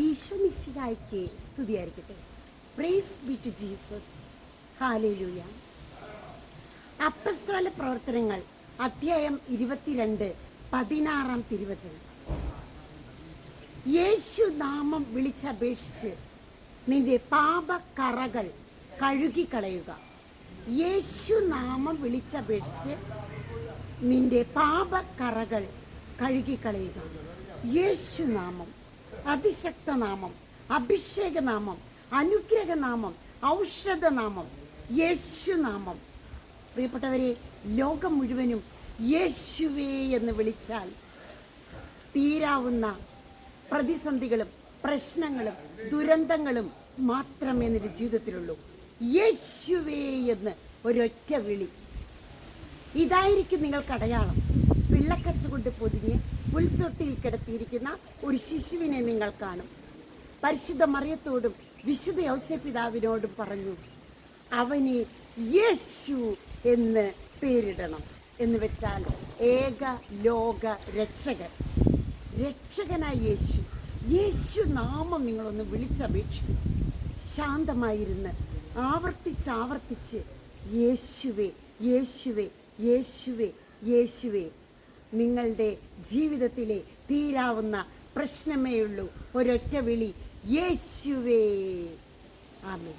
ഈശോ മിശിഹായ്ക്ക് സ്തുതിയായിരിക്കട്ടെ. Praise be to Jesus hallelujah അപ്പസ്തോല പ്രവർത്തനങ്ങൾ അധ്യായം ഇരുപത്തിരണ്ട് പതിനാറാം തിരുവചനം. യേശു നാമം വിളിച്ചപേക്ഷിച്ച് നിന്റെ പാപക്കറകൾ കഴുകിക്കളയുക. യേശു നാമം വിളിച്ചപേക്ഷിച്ച് നിന്റെ പാപക്കറകൾ കഴുകിക്കളയുക. യേശു നാമം അതിശക്ത നാമം അഭിഷേകനാമം അനുഗ്രഹനാമം ഔഷധനാമം യേശുനാമം. പ്രിയപ്പെട്ടവരെ ലോകം മുഴുവനും യേശുവേ എന്ന് വിളിച്ചാൽ തീരാവുന്ന പ്രതിസന്ധികളും പ്രശ്നങ്ങളും ദുരന്തങ്ങളും മാത്രമേ നിന്റെ ജീവിതത്തിലുള്ളൂ. യേശുവേ എന്ന് ഒരൊറ്റ വിളി. ഇതായിരിക്കും നിങ്ങൾക്ക് അടയാളം പിള്ളക്കച്ച കൊണ്ട് പൊതിഞ്ഞ് പുൽത്തൊട്ടിയിൽ കിടത്തിയിരിക്കുന്ന ഒരു ശിശുവിനെ നിങ്ങൾ കാണും. പരിശുദ്ധ മറിയത്തോടും വിശുദ്ധ ഔസപിതാവിനോടും പറഞ്ഞു അവന് യേശു എന്ന് പേരിടണം. എന്ന് വെച്ചാൽ ഏക ലോക രക്ഷകൻ. രക്ഷകനായ യേശു. യേശു നാമം നിങ്ങളൊന്ന് വിളിച്ചപേക്ഷിക്കും. ശാന്തമായിരുന്ന് ആവർത്തിച്ച് ആവർത്തിച്ച് യേശുവേ യേശുവേ യേശുവേ യേശുവേ നിങ്ങളുടെ ജീവിതത്തിലെ തീരാവുന്ന പ്രശ്നമേ ഉള്ളൂ. ഒരൊറ്റ വിളി യേശുവേ. ആമേ